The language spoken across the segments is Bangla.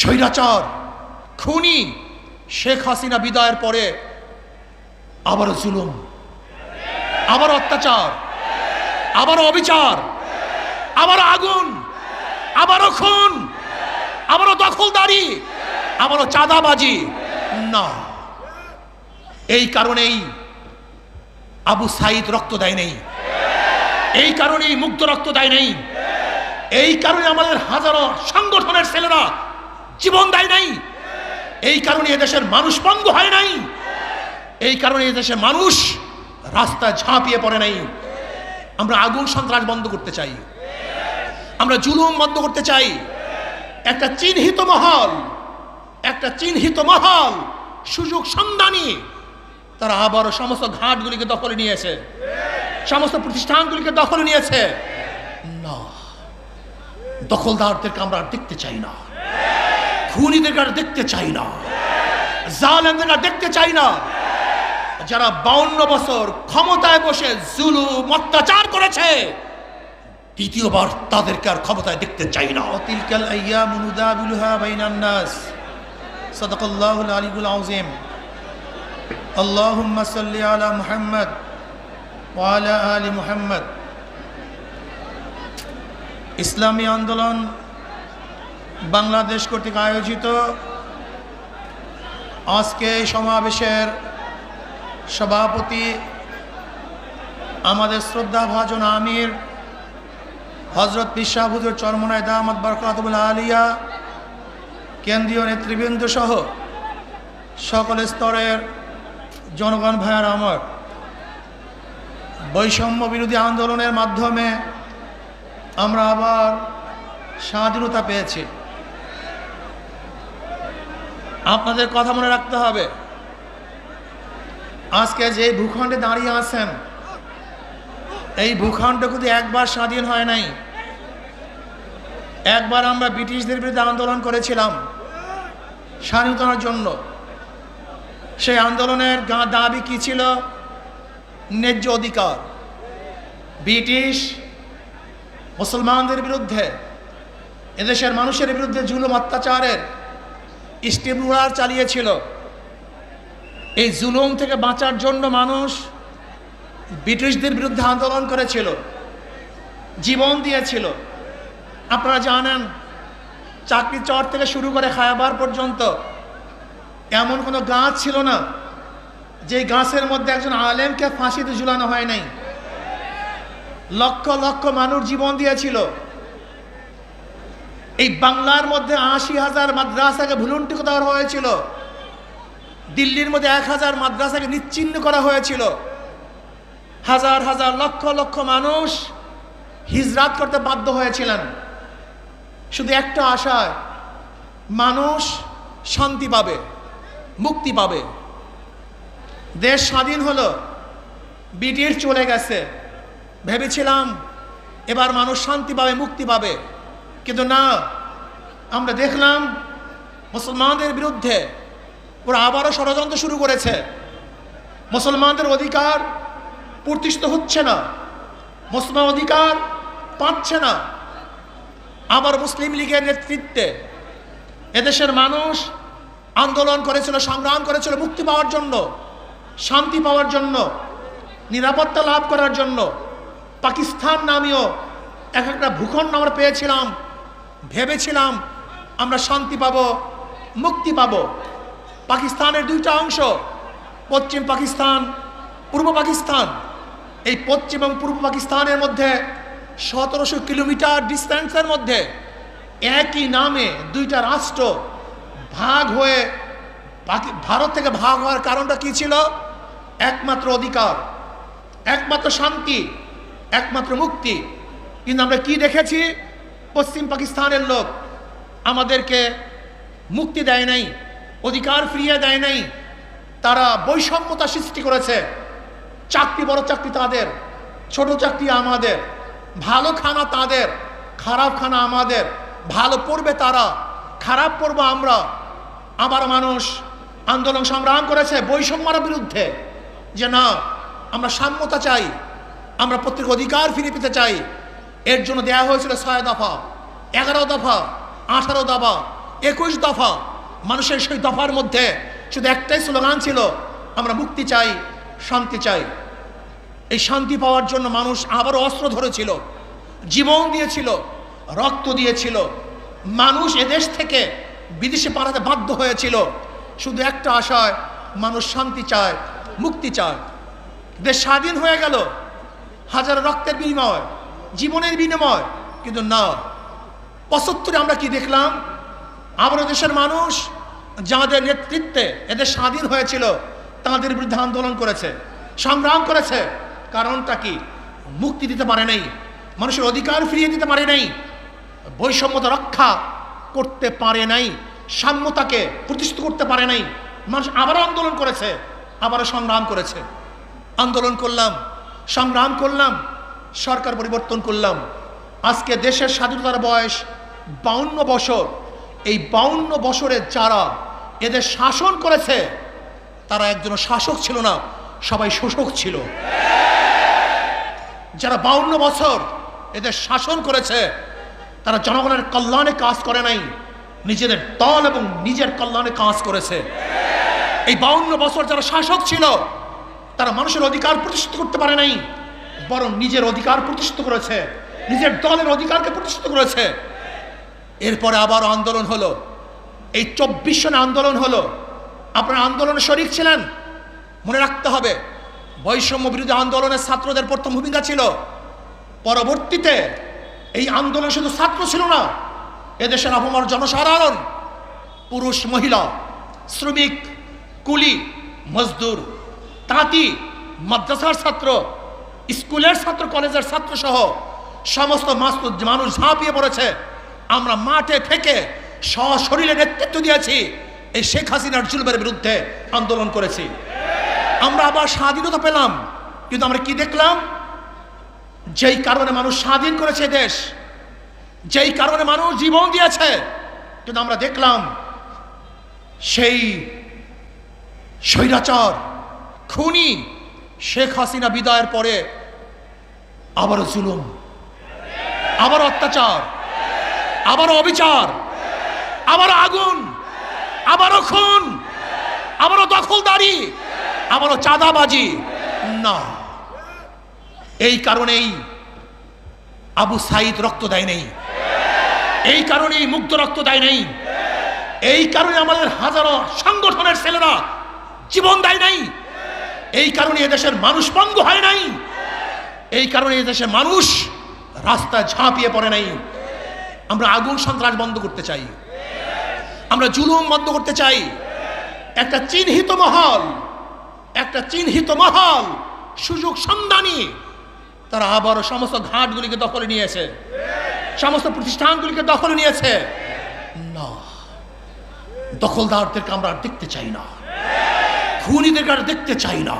স্বৈরাচার, খুনি শেখ হাসিনা বিদায়ের পরে আবারও জুলুম, আবার অত্যাচার, আবার অবিচার, আবার আগুন, আবারও খুন, আবারও দখলদারি, আবারও চাঁদাবাজি, না। এই কারণেই আবু সাইদ রক্ত দেয় নেই। এই কারণেই মুক্ত রক্ত দেয় নেই। এই কারণে আমাদের হাজারো সংগঠনের ছেলেরা জীবন দেয় নাই। এই কারণে এদেশের মানুষ পঙ্গু হয় নাই। এই কারণে এদেশের মানুষ রাস্তা ঝাঁপিয়ে পড়ে নাই। আমরা আগুন সন্ত্রাস বন্ধ করতে চাই। আমরা জুলুম বন্ধ করতে চাই। একটা চিহ্নিত মহল, একটা চিহ্নিত মহল, সুযোগ সন্ধানী, তারা আবারও সমস্ত ঘাটগুলিকে দখলে নিয়েছে। সমস্ত প্রতিষ্ঠানগুলিকে দখলে নিয়েছে। না, দখলদারদেরকে আমরা দেখতে চাই না। খুনিদের আর দেখতে চাই না। জালেমদের আর দেখতে চাই না। যারা বাউন্ন বছর ক্ষমতায় বসে জুলুম, অত্যাচার করেছে, দ্বিতীয়বার তাদেরকে আর ক্ষমতায় দেখতে চাই না। অতিলকাল আইয়া মুনুদাবিলুহা বাইনান নাস। সাদাকাল্লাহুল আলিউল আযীম। আল্লাহুম্মা সাল্লি আলা মুহাম্মদ ওয়া আলা আলি মুহাম্মদ। ইসলামী আন্দোলন বাংলাদেশ কর্তৃক আয়োজিত আজকে সমাবেশের সভাপতি আমাদের শ্রদ্ধাভাজন আমির হজরত পিসাহুজুর চরমনায় দামাদ বরকাতুল আলিয়া, কেন্দ্রীয় নেতৃবৃন্দ সহ সকল স্তরের জনগণ ভাইয়ার আমার, বৈষম্য বিরোধী আন্দোলনের মাধ্যমে আমরা আবার স্বাধীনতা পেয়েছি। আপনাদের কথা মনে রাখতে হবে। আজকে যে ভূখণ্ডে দাঁড়িয়ে আছেন, এই ভূখণ্ড কিন্তু একবার স্বাধীন হয় নাই। একবার আমরা ব্রিটিশদের বিরুদ্ধে আন্দোলন করেছিলাম, স্বাধীনতার জন্য। সেই আন্দোলনের দাবি কি ছিল? ন্যায্য অধিকার। ব্রিটিশ মুসলমানদের বিরুদ্ধে, এদেশের মানুষের বিরুদ্ধে জুলুম অত্যাচারের স্টিম রুলার চালিয়েছিল। এই জুলুম থেকে বাঁচার জন্য মানুষ ব্রিটিশদের বিরুদ্ধে আন্দোলন করেছিল। জীবন দিয়েছিল। আপনারা জানেন চাকরি চর থেকে শুরু করে খায়াবার পর্যন্ত এমন কোনো গাছ ছিল না যে গাছের মধ্যে একজন আলেমকে ফাঁসিতে ঝুলানো হয় নাই। লক্ষ লক্ষ মানুষ জীবন দিয়েছিল। এই বাংলার মধ্যে আশি হাজার মাদ্রাসাকে ভুলুন্টিক দেওয়া হয়েছিল। দিল্লির মধ্যে এক হাজার মাদ্রাসাকে নিচ্ছিন্ন করা হয়েছিল। হাজার হাজার লক্ষ লক্ষ মানুষ হিজরাত করতে বাধ্য হয়েছিলেন। শুধু একটা আশায়, মানুষ শান্তি পাবে, মুক্তি পাবে। দেশ স্বাধীন হলো, ব্রিটিশ চলে গেছে। ভেবেছিলাম, এবার মানুষ শান্তি পাবে, মুক্তি পাবে। কিন্তু না, আমরা দেখলাম মুসলমানদের বিরুদ্ধে ওরা আবারও ষড়যন্ত্র শুরু করেছে। মুসলমানদের অধিকার প্রতিষ্ঠিত হচ্ছে না, মুসলমান অধিকার পাচ্ছে না। আবার মুসলিম লীগের নেতৃত্বে এদেশের মানুষ আন্দোলন করেছিল, সংগ্রাম করেছিল মুক্তি পাওয়ার জন্য, শান্তি পাওয়ার জন্য, নিরাপত্তা লাভ করার জন্য। পাকিস্তান নামীয় এক একটা ভূখণ্ড আমরা পেয়েছিলাম ভেবেছিলাম আমরা শান্তি পাব, মুক্তি পাব। পাকিস্তানের দুইটা অংশ, পশ্চিম পাকিস্তান, পূর্ব পাকিস্তান। এই পশ্চিম এবং পূর্ব পাকিস্তানের মধ্যে সতেরোশো কিলোমিটার ডিস্টেন্সের মধ্যে একই নামে দুইটা রাষ্ট্র ভাগ হয়ে ভারত থেকে ভাগ হওয়ার কারণটা কি ছিল? একমাত্র অধিকার, একমাত্র শান্তি, একমাত্র মুক্তি। কিন্তু আমরা কি দেখেছি? পশ্চিম পাকিস্তানের লোক আমাদেরকে মুক্তি দেয় নাই, অধিকার ফিরিয়ে দেয় নাই, তারা বৈষম্যতা সৃষ্টি করেছে। চাকরি, বড় চাকরি তাদের, ছোট চাকরি আমাদের, ভালো খানা তাদের, খারাপ খানা আমাদের, ভালো পড়বে তারা, খারাপ পড়ব আমরা। আবার মানুষ আন্দোলন সংগ্রাম করেছে বৈষম্যর বিরুদ্ধে, যে না, আমরা সাম্যতা চাই, আমরা প্রত্যেক অধিকার ফিরে পেতে চাই এর জন্য দেয়া হয়েছিল ছয় দফা, এগারো দফা, আঠারো দফা, একুশ দফা। মানুষের সেই দফার মধ্যে শুধু একটাই স্লোগান ছিল, আমরা মুক্তি চাই, শান্তি চাই। এই শান্তি পাওয়ার জন্য মানুষ আবারও অস্ত্র ধরেছিল, জীবন দিয়েছিল, রক্ত দিয়েছিল। মানুষ এদেশ থেকে বিদেশে পালাতে বাধ্য হয়েছিল। শুধু একটা আশায়, মানুষ শান্তি চায়, মুক্তি চায়। দেশ স্বাধীন হয়ে গেল, হাজার রক্তের বিনিময়। জীবনের বিনিময়, কিন্তু না। পঁচাত্তরে আমরা কি দেখলাম? আবারও দেশের মানুষ যাদের নেতৃত্বে এদের স্বাধীন হয়েছিল, তাদের বিরুদ্ধে আন্দোলন করেছে, সংগ্রাম করেছে। কারণটা কি? মুক্তি দিতে পারে নাই, মানুষের অধিকার ফিরিয়ে দিতে পারে নাই, বৈষম্যতা রক্ষা করতে পারে নাই, সাম্যতাকে প্রতিষ্ঠিত করতে পারে নাই। মানুষ আবারও আন্দোলন করেছে আবারও সংগ্রাম করেছে। আন্দোলন করলাম, সংগ্রাম করলাম সরকার পরিবর্তন করলাম। আজকে দেশের স্বাধীনতার বয়স বাউন্ন বছর। এই বাউন্ন বছরের যারা এদের শাসন করেছে, তারা একজন শাসক ছিল না, সবাই শোষক ছিল। যারা বাউন্ন বছর এদের শাসন করেছে, তারা জনগণের কল্যাণে কাজ করে নাই, নিজেদের দল এবং নিজের কল্যাণে কাজ করেছে। এই বাউন্ন বছর যারা শাসক ছিল, তারা মানুষের অধিকার প্রতিষ্ঠিত করতে পারে নাই বরং নিজের অধিকার প্রতিষ্ঠিত করেছে। নিজের দলের অধিকারকে প্রতিষ্ঠিত করেছে। এরপরে আবার আন্দোলন হলো। এই চব্বিশ সনে আন্দোলন হলো। আপনার আন্দোলনে শরিক ছিলেন। মনে রাখতে হবে, বৈষম্য বিরোধী আন্দোলনের ছাত্রদের প্রথম ভূমিকা ছিল। পরবর্তীতে এই আন্দোলন শুধু ছাত্র ছিল না, এদেশের আবহাওয়ার জনসাধারণ, পুরুষ, মহিলা, শ্রমিক, কুলি, মজদুর, তাঁতি, মাদ্রাসার ছাত্র স্কুলের ছাত্র, কলেজের ছাত্র সহ সমস্ত মানুষ ঝাঁপিয়ে পড়েছে। আমরা মাঠে থেকে সশরীরে নেতৃত্ব দিয়েছি। এই শেখ হাসিনার জুলবের বিরুদ্ধে আন্দোলন করেছি। আমরা আবার স্বাধীনতা পেলাম। কিন্তু আমরা কি দেখলাম? যেই কারণে মানুষ স্বাধীন করেছে দেশ, যেই কারণে মানুষ জীবন দিয়েছে, কিন্তু আমরা দেখলাম সেই স্বৈরাচার, খুনি শেখ হাসিনা বিদায়ের পরে আবারও জুলুম, আবার অত্যাচার আবারও অবিচার আবারও আগুন, আবারও খুন, আবারও দখলদারি, আবারও চাঁদাবাজি। না, এই কারণেই আবু সাইদ রক্ত দেয় নেই। এই কারণেই মুক্ত রক্ত দেয় নেই। এই কারণে আমাদের হাজারো সংগঠনের ছেলেরা জীবন দেয় নাই। এই কারণে এদেশের মানুষ পঙ্গু হয় নাই। এই কারণে এদেশের মানুষ রাস্তায় ঝাঁপিয়ে পড়ে নাই। আমরা আগুন সন্ত্রাস বন্ধ করতে চাই। আমরা জুলুম বন্ধ করতে চাই। একটা চিহ্নিত মহল, একটা চিহ্নিত মহল, সুযোগ সন্ধানী, তারা আবারও সমস্ত ঘাটগুলিকে দখলে নিয়েছে। সমস্ত প্রতিষ্ঠানগুলিকে দখলে নিয়েছে। না, দখলদারদেরকে আমরা দেখতে চাই না। খুনিদেরকে দেখতে চাই না।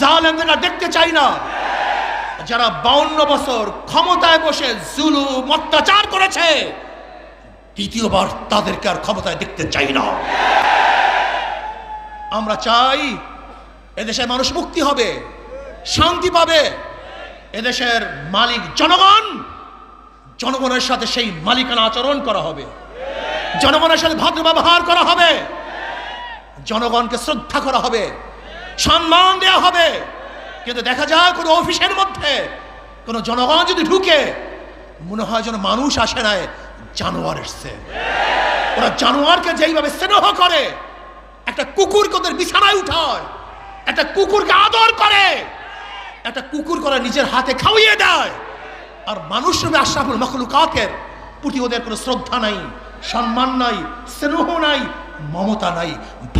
জালেমদের আর দেখতে চাই না। যারা বাউন্ন বছর ক্ষমতায় বসে জুলুম, অত্যাচার করেছে, দ্বিতীয়বার তাদেরকে আর ক্ষমতায় দেখতে চাই না। আমরা চাই এদেশের মানুষ মুক্তি হবে, শান্তি পাবে। এদেশের মালিক জনগণ, জনগণের সাথে সেই মালিকানা আচরণ করা হবে। জনগণের সাথে ভদ্র ব্যবহার করা হবে। জনগণকে শ্রদ্ধা করা হবে। সম্মান দেওয়া হবে। কিন্তু দেখা যায় কোনো অফিসের মধ্যে কোনো জনগণ যদি ঢুকে, মনে হয় যেন মানুষ আসে নাই, জানোয়ার এসছে। ওরা জানোয়ারকে যেইভাবে স্নেহ করে, একটা কুকুরকে ওদের বিছানায় উঠায়, একটা কুকুরকে আদর করে, একটা কুকুর করে নিজের হাতে খাওয়িয়ে দেয়। আর মানুষ রূপে আশরাফুল মখলুকাতের প্রতি ওদের কোনো শ্রদ্ধা নাই, সম্মান নাই, স্নেহ নাই, মমতা নাই,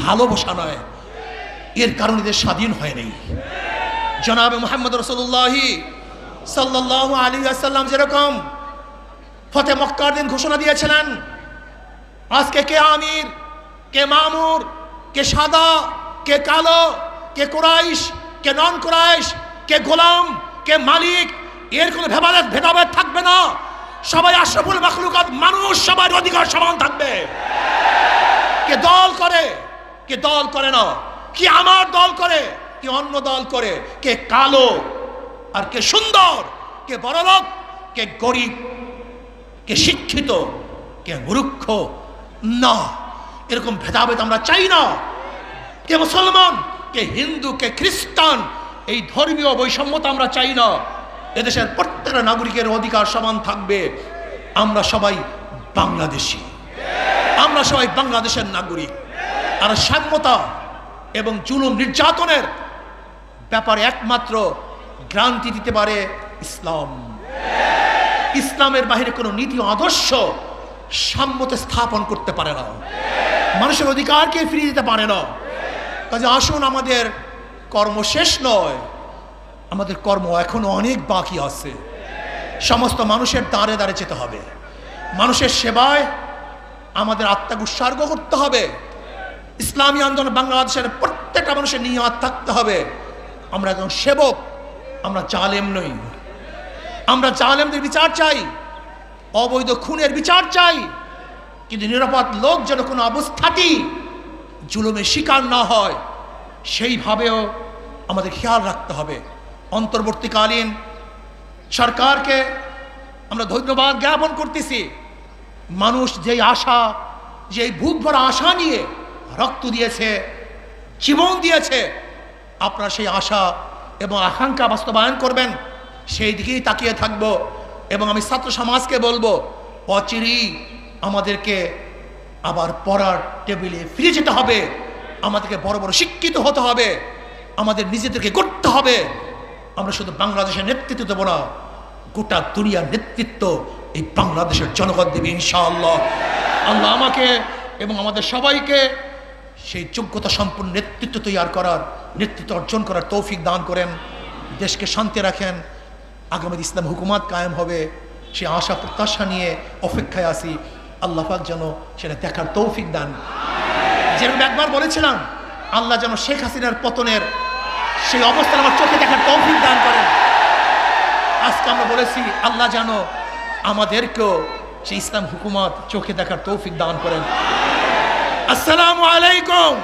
ভালোবাসা নয় এর কারণে এদের স্বাধীন হয় নাই। জনাবে মোহাম্মদ রসুল্লাহি সাল্লাহ আলী আসাল্লাম যেরকম ফতে মক্কার দিন ঘোষণা দিয়েছিলেন, আজকে কে আমির, কে মামুর, কে সাদা, কে কালো, কে কোরাইশ, কে নন কোরাইশ কে গোলাম, কে মালিক, এর কোনো ভেদাভেদ ভেদাভেদ থাকবে না। সবাই আশরাফুল মাখলুকাত মানুষ সবার অধিকার সমান থাকবে। কে দল করে, কে দল করে না। কি আমার দল করে কি অন্য দল করে? কে কালো আর কে সুন্দর? কে বড়লোক কে গরিব? কে শিক্ষিত? কে মূর্খ? না। এরকম ভেদাভেদ আমরা চাই না। কে মুসলমান? কে হিন্দু? কে খ্রিস্টান? এই ধর্মীয় বৈষম্যতা আমরা চাই না। এদেশের প্রত্যেকটা নাগরিকের অধিকার সমান থাকবে। আমরা সবাই বাংলাদেশি। আমরা সবাই বাংলাদেশের নাগরিক। আর সাম্যতা এবং জুলুম নির্যাতনের ব্যাপারে একমাত্র গ্রান্তি দিতে পারে ইসলাম। ইসলামের বাহিরে কোনো নীতি আদর্শ সাম্যতে স্থাপন করতে পারে না। মানুষের অধিকারকে ফিরিয়ে দিতে পারে না। কাজে আসুন, আমাদের কর্ম শেষ নয়। আমাদের কর্ম এখনও অনেক বাকি আছে। সমস্ত মানুষের দাঁড়ে দাঁড়ে যেতে হবে। মানুষের সেবায় আমাদের আত্মাকে উৎসর্গ করতে হবে। ইসলামী আন্দোলন বাংলাদেশের প্রত্যেকটা মানুষের নিয়াত থাকতে হবে। আমরা একজন সেবক, আমরা জালেম নই। আমরা জালেমদের বিচার চাই, অবৈধ খুনের বিচার চাই, কিন্তু নিরাপদ লোক যেন কোনো অবস্থাতেই জুলুমের শিকার না হয়, সেইভাবেও আমাদের খেয়াল রাখতে হবে। অন্তর্বর্তীকালীন সরকারকে আমরা ধন্যবাদ জ্ঞাপন করতেছি। মানুষ যেই আশা, যেই বুক ভরা আশা নিয়ে রক্ত দিয়েছে, জীবন দিয়েছে আপনারা সেই আশা এবং আকাঙ্ক্ষা বাস্তবায়ন করবেন, সেই দিকেই তাকিয়ে থাকব এবং আমি ছাত্র সমাজকে বলব, অচিরেই আমাদেরকে আবার পড়ার টেবিলে ফিরে যেতে হবে, আমাদেরকে বড় বড় শিক্ষিত হতে হবে, আমাদের নিজেদেরকে করতে হবে। আমরা শুধু বাংলাদেশের নেতৃত্ব দেবো না, গোটা দুনিয়ার নেতৃত্ব এই বাংলাদেশের জনগণ দেবে ইনশাআল্লাহ। আল্লাহ আমাকে এবং আমাদের সবাইকে সেই যোগ্যতা সম্পূর্ণ নেতৃত্ব তৈরি করার, নেতৃত্ব অর্জন করার তৌফিক দান করেন, দেশকে শান্তি রাখেন। আগামী ইসলাম হুকুমাত কায়েম হবে। সে আশা, প্রত্যাশা নিয়ে অপেক্ষায় আসি আল্লাহ পাক যেন সেটা দেখার তৌফিক দান। যেরকম একবার বলেছিলাম, আল্লাহ যেন শেখ হাসিনার পতনের সেই অবস্থান আমার চোখে দেখার তৌফিক দান করেন। আজকে আমরা বলেছি, আল্লাহ যেন আমাদেরকেও সেই ইসলাম হুকুমাত চোখে দেখার তৌফিক দান করেন। আসসালামু আলাইকুম।